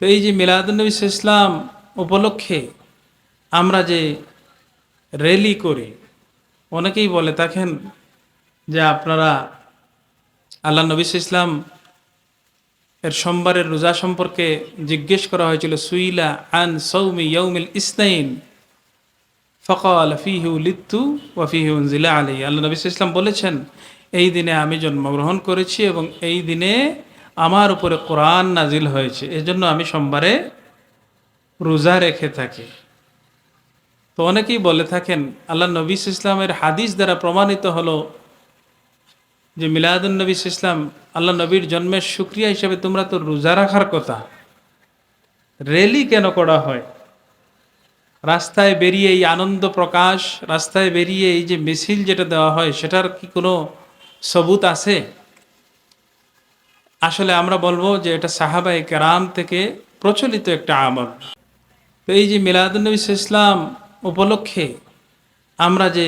তো এই যে মিলাদুলনবী ইসলাম উপলক্ষে আমরা যে র্যালি করি, অনেকেই বলে থাকেন যে আপনারা আল্লাহ নবী ইসলাম এর সোমবারের রোজা সম্পর্কে জিজ্ঞেস করা হয়েছিল, সুইলা আন সৌমি ইয়ৌমিল ইসনাইন? ফকাল ফিহু লিত্তু ওয়াফিহু জিলা আলী আল্লাহ নবী ইসলাম বলেছেন, এই দিনে আমি জন্মগ্রহণ করেছি এবং এই দিনে আমার উপরে কোরআন নাজিল হয়েছে, এজন্য আমি সোমবারে রোজা রেখে থাকি। তো অনেকেই বলে থাকেন, আল্লাহ নবী ইসলামের হাদিস দ্বারা প্রমাণিত হলো যে মিলাদুল নবী ইসলাম আল্লাহ নবীর জন্মের সুক্রিয়া হিসেবে তোমরা তো রোজা রাখার কথা। র্যালি কেন করা হয়? রাস্তায় বেরিয়ে এই আনন্দ প্রকাশ, রাস্তায় বেরিয়ে এই যে মিছিল যেটা দেওয়া হয়, সেটার কি কোনো সবুত আছে? আসলে আমরা বলব যে এটা সাহাবাই কেরাম থেকে প্রচলিত একটা আমল। তো এই যে মিলাদুলনবী ইসলাম উপলক্ষে আমরা যে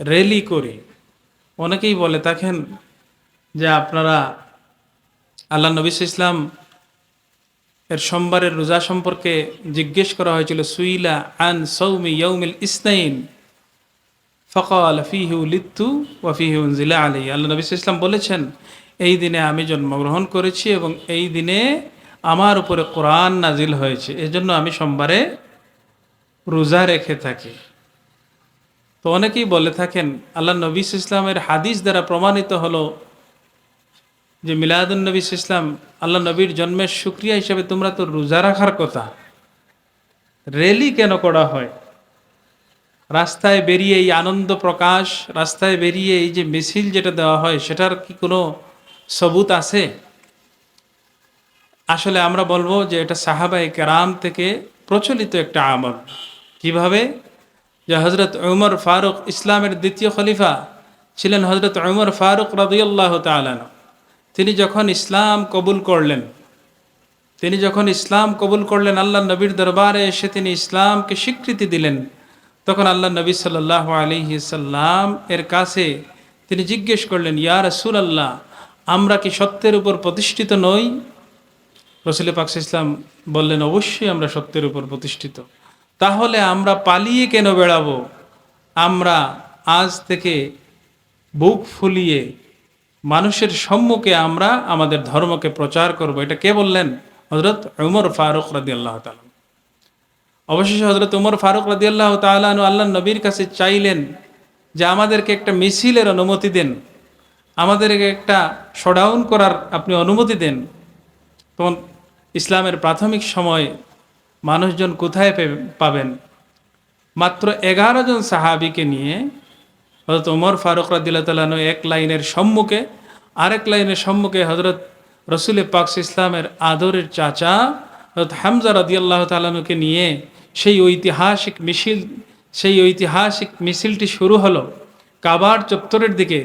র্যালি করি, অনেকেই বলে থাকেন যে আপনারা আল্লাহ নবী ইসলাম এর সোমবারের রোজা সম্পর্কে জিজ্ঞেস করা হয়েছিল, সুইলা আন সৌমি ইয়ৌমিল ইসনাইন? ফকাল ফিহু লিত্তু ওয়াফিহু জিলা আলী আল্লাহ নবী ইসলাম বলেছেন এই দিনে আমি জন্মগ্রহণ করেছি এবং এই দিনে আমার উপরে কোরআন নাজিল হয়েছে। এজন্য আমি সোমবারে রোজা রেখে থাকি। তো অনেকেই বলে থাকেন, আল্লাহ নবী ইসলামের হাদিস দ্বারা প্রমাণিত হলো যে মিলাদুল নবী ইসলাম আল্লাহ নবীর জন্মের সুক্রিয়া হিসেবে তোমরা তো রোজা রাখার কথা। র্যালি কেন করা হয়? রাস্তায় বেরিয়ে এই আনন্দ প্রকাশ, রাস্তায় বেরিয়ে এই যে মিছিল যেটা দেওয়া হয়, সেটার কি কোনো সবুত আছে? আসলে আমরা বলব যে এটা সাহাবাই কেরাম থেকে প্রচলিত একটা আমল। কীভাবে? যে হজরত উমর ফারুক ইসলামের দ্বিতীয় খলিফা ছিলেন হজরত উমর ফারুক রদিয়াল্লাহ তালান তিনি যখন ইসলাম কবুল করলেন, তিনি যখন ইসলাম কবুল করলেন, আল্লাহ নবীর দরবারে এসে তিনি ইসলামকে স্বীকৃতি দিলেন। তখন আল্লাহ নবী সাল্লাহ আলিহি সাল্লাম এর কাছে তিনি জিজ্ঞেস করলেন, ইয়া রসুল আল্লাহ আমরা কি সত্যের উপর প্রতিষ্ঠিত নই? রসুল পাকস ইসলাম বললেন, অবশ্যই আমরা সত্যের উপর প্রতিষ্ঠিত। তাহলে আমরা পালিয়ে কেন বেড়াবো? আমরা আজ থেকে বুক ফুলিয়ে মানুষের সম্মুখে আমরা আমাদের ধর্মকে প্রচার করব। এটা কে বললেন? হজরত উমর ফারুক রাদি আল্লাহ তালা অবশেষে হজরত উমর ফারুক রাদি আল্লাহ তালু আল্লাহ নবীর কাছে চাইলেন যে আমাদেরকে একটা মিছিলের অনুমতি দেন। আমাদেরকে একটা শডাউন করার আপনি অনুমতি দেন। তখন ইসলামের প্রাথমিক সময় মানুষজন কোথায় পাবেন? মাত্র এগারো জন সাহাবিকে নিয়ে হজরত উমর ফারুক রাদিল্লাহতালানু এক লাইনের সম্মুখে, আরেক লাইনের সম্মুখে হজরত রসুল পাকস ইসলামের আদরের চাচা হজরত হামজা রদিয়াল্লাহ তালানুকে নিয়ে সেই ঐতিহাসিক মিছিল সেই ঐতিহাসিক মিছিলটি শুরু হলো। কাবার চত্বরের দিকে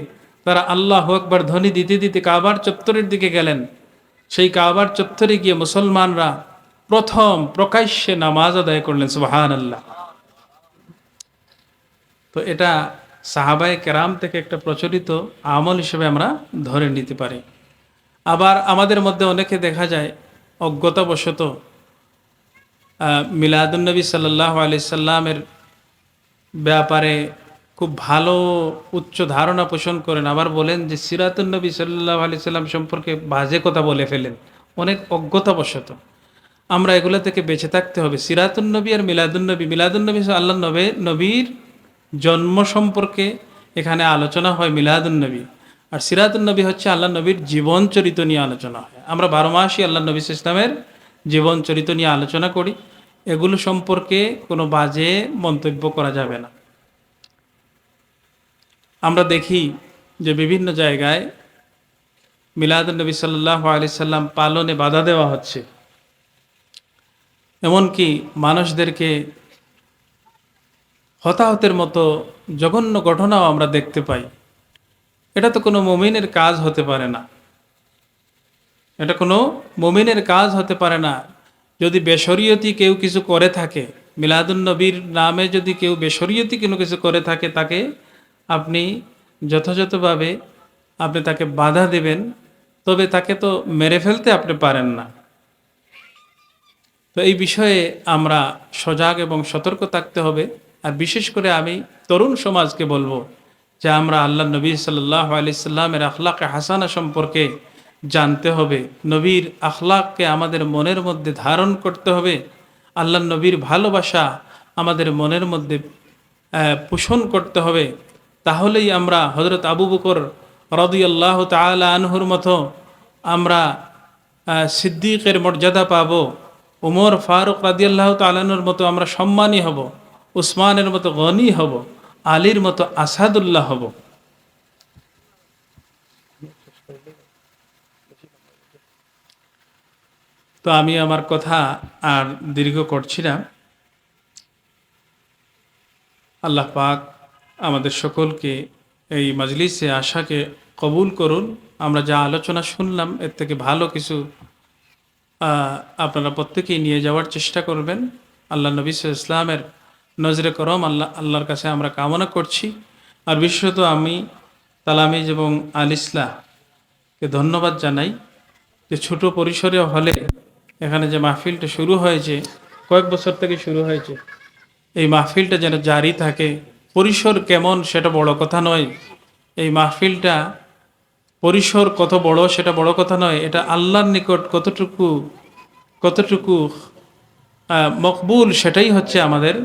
তারা আল্লাহ আকবর ধ্বনি দিতে দিতে কাবার চত্বরের দিকে গেলেন। সেই কাবার চত্বরে গিয়ে মুসলমানরা প্রথম প্রকাশ্যে নামাজ আদায় করলেন সুবাহান আল্লাহ তো এটা সাহাবায় কেরাম থেকে একটা প্রচলিত আমল হিসেবে আমরা ধরে নিতে পারি। আবার আমাদের মধ্যে অনেকে দেখা যায়, অজ্ঞতাবশত মিলাদুলনবী সাল্লাহ আলি সাল্লামের ব্যাপারে খুব ভালো উচ্চ ধারণা পোষণ করেন। আবার বলেন যে সিরাতুলনবী সাল্লাহ আলি সাল্লাম সম্পর্কে বাজে কথা বলে ফেলেন। অনেক অজ্ঞতাবশত। আমরা এগুলো থেকে বেঁচে থাকতে হবে। সিরাতুলনবী আর মিলাদুলনবী মিলাদুলনবী আল্লাহ নবে নবীর জন্ম সম্পর্কে এখানে আলোচনা হয় মিলাদুলনবী আর সিরাতুলনবী হচ্ছে আল্লাহ নবীর জীবন চরিত নিয়ে আলোচনা হয়। আমরা বারো মাসই আল্লাহ নবী ইসলামের জীবন চরিত নিয়ে আলোচনা করি। এগুলো সম্পর্কে কোনো বাজে মন্তব্য করা যাবে না। আমরা দেখি যে বিভিন্ন জায়গায় মিলাদুলনবী সাল্লাহ আলি সাল্লাম পালনে বাধা দেওয়া হচ্ছে। এমনকি মানুষদেরকে হতাহতের মতো জঘন্য ঘটনাও আমরা দেখতে পাই। এটা তো কোনো মমিনের কাজ হতে পারে না। এটা কোনো মমিনের কাজ হতে পারে না। যদি বেসরিয়তি কেউ কিছু করে থাকে মিলাদুলনবীর নামে যদি কেউ বেসরিয়তি কোনো কিছু করে থাকে, তাকে আপনি যথাযথভাবে আপনি তাকে বাধা দেবেন, তবে তাকে তো মেরে ফেলতে আপনি পারেন না। তো এই বিষয়ে আমরা সজাগ এবং সতর্ক থাকতে হবে। আর বিশেষ করে আমি তরুণ সমাজকে বলব যে আমরা আল্লাহ নবী সাল্লাহ আলিয়াল্লামের আখলাকে হাসানা সম্পর্কে জানতে হবে। নবীর আখলাককে আমাদের মনের মধ্যে ধারণ করতে হবে। আল্লাহ নবীর ভালোবাসা আমাদের মনের মধ্যে পোষণ করতে হবে। তাহলেই আমরা হজরত আবু বকর রদিয়াল্লাহ তালা আনহুর মতো আমরা সিদ্দিকের মর্যাদা পাব, উমর ফারুক রাদিয়াল্লাহ তালানুর মতো আমরা সম্মানী হব, উসমানের মতো গনি হব, আলীর মতো আসাদুল্লাহ হব। তো আমি আমার কথা আর দীর্ঘ করছি না। আল্লাহ পাক আমাদের সকলকে এই মজলিসে আশাকে কবুল করুন। আমরা যা আলোচনা শুনলাম, এর থেকে ভালো কিছু আপনারা প্রত্যেকেই নিয়ে যাওয়ার চেষ্টা করবেন। আল্লাহ নবী ইসলামের নজরে করম, আল্লাহ, আল্লাহর কাছে আমরা কামনা করছি। আর বিশেষত আমি তালামিজ এবং আল আলিসলাহকে ধন্যবাদ জানাই। যে ছোট পরিসরে হলে এখানে যে মাহফিলটা শুরু হয়েছে, কয়েক বছর থেকে শুরু হয়েছে, এই মাহফিলটা যেন জারি থাকে পরিসর কেমন সেটা বড় কথা নয়। এই মাহফিলটা পরিসর কত বড় সেটা বড় কথা নয়। এটা আল্লাহর নিকট কতটুকু কতটুকু মকবুল সেটাই হচ্ছে আমাদের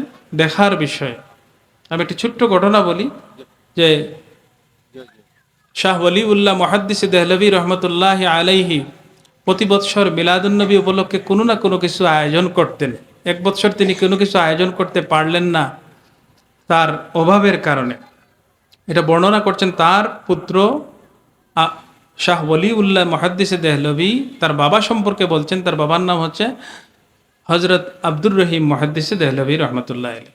দেখার বিষয়। আমি একটি ছোট্ট ঘটনা বলি যে শাহ ওলিউল্লাহ মহাদ্দিস দেহলবী রহমতুল্লাহ আলাইহি প্রতি বৎসর মিলাদুন্নবী উপলক্ষে কোনো না কোনো কিছু আয়োজন করতেন। এক বৎসর তিনি কোনো কিছু আয়োজন করতে পারলেন না। তার অভাবের কারণে। এটা বর্ণনা করছেন তার পুত্র শাহ ওলিউল্লাহ মহাদ্দিস দেহলবী তার বাবা সম্পর্কে বলছেন, তার বাবার নাম হচ্ছে হজরত আব্দুর রহিম মহাদ্দিস দেহলবী রহমতুল্লাহ আলী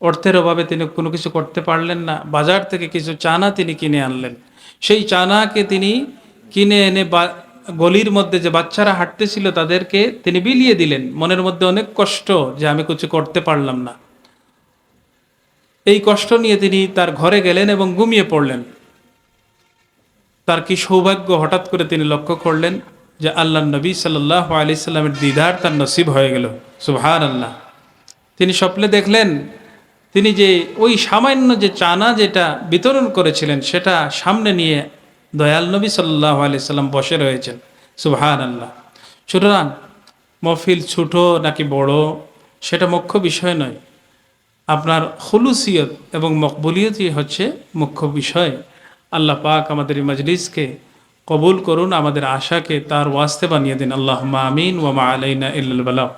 অর্থের অভাবে তিনি কোনো কিছু করতে পারলেন না, বাজার থেকে কিছু চানা তিনি কিনে আনলেন। সেই চানাকে তিনি কিনে এনে বা- গলির মধ্যে যে বাচ্চারা হাঁটতেছিল তাদেরকে তিনি বিলিয়ে দিলেন। মনের মধ্যে অনেক কষ্ট যে আমি কিছু করতে পারলাম না। এই কষ্ট নিয়ে তিনি তার ঘরে গেলেন এবং ঘুমিয়ে পড়লেন। তার কি সৌভাগ্য হঠাৎ করে তিনি লক্ষ্য করলেন যে আল্লাহ নবী সাল্লাহ আলি সাল্লামের দিদার তার নসিব হয়ে গেল। সুবহান আল্লাহ তিনি স্বপ্নে দেখলেন, তিনি যে ওই সামান্য যে চানা যেটা বিতরণ করেছিলেন, সেটা সামনে নিয়ে দয়াল নবী সাল্লাহ আলি সাল্লাম বসে রয়েছেন। সুবহান আল্লাহ সুতরাং মফিল ছোট নাকি বড়, সেটা মুখ্য বিষয় নয়। আপনার হলুসিয়ত এবং মকবুলিয়তই হচ্ছে মুখ্য বিষয়। আল্লাহ পাক আমাদের এই মজলিসকে কবুল করুন, আমাদের আশাকে তার ওয়াস্তে বানিয়ে দিন। আল্লাহ আমিন ওয়ামা আলাইনা ইল্লাল বালাগ